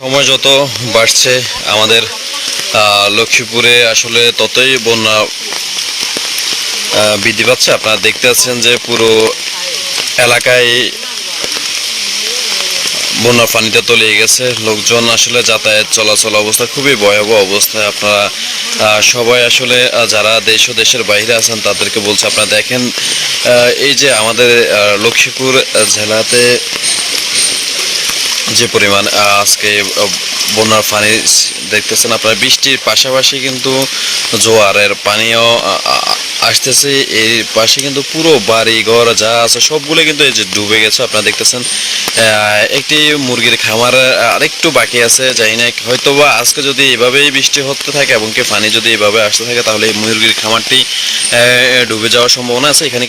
সময় যত বাড়ছে, আমাদের লক্ষ্মীপুরে আসলে ততই বন্যা বৃদ্ধি পাচ্ছে। আপনারা দেখতে পাচ্ছেন যে পুরো এলাকায় বন্যার পানিতে তলিয়ে গেছে। লোকজন আসলে যাতায়াত চলাচল অবস্থা খুবই ভয়াবহ অবস্থায় আপনারা সবাই আসলে যারা দেশ ও দেশের বাইরে আছেন, তাদেরকে বলছে, আপনারা দেখেন এই যে আমাদের লক্ষ্মীপুর জেলাতে যে পরিমাণ আজকে বন্যার পানি দেখতেছেন আপনারা, বৃষ্টির পাশাপাশি কিন্তু জোয়ারের পানিও আসতেছে। এর পাশে কিন্তু পুরো বাড়ি ঘর যা আছে, সবগুলো কিন্তু এই যে ডুবে গেছে। আপনারা দেখতেছেন একটি মুরগির খামার আরেকটু বাকি আছে, জানি না হয়তো বা আজকে যদি এভাবেই বৃষ্টি হতে থাকে এবং কি পানি যদি এভাবে আসতে থাকে, তাহলে এই মুরগির খামারটি ডুবে যাওয়ার সম্ভাবনা আছে। এখানে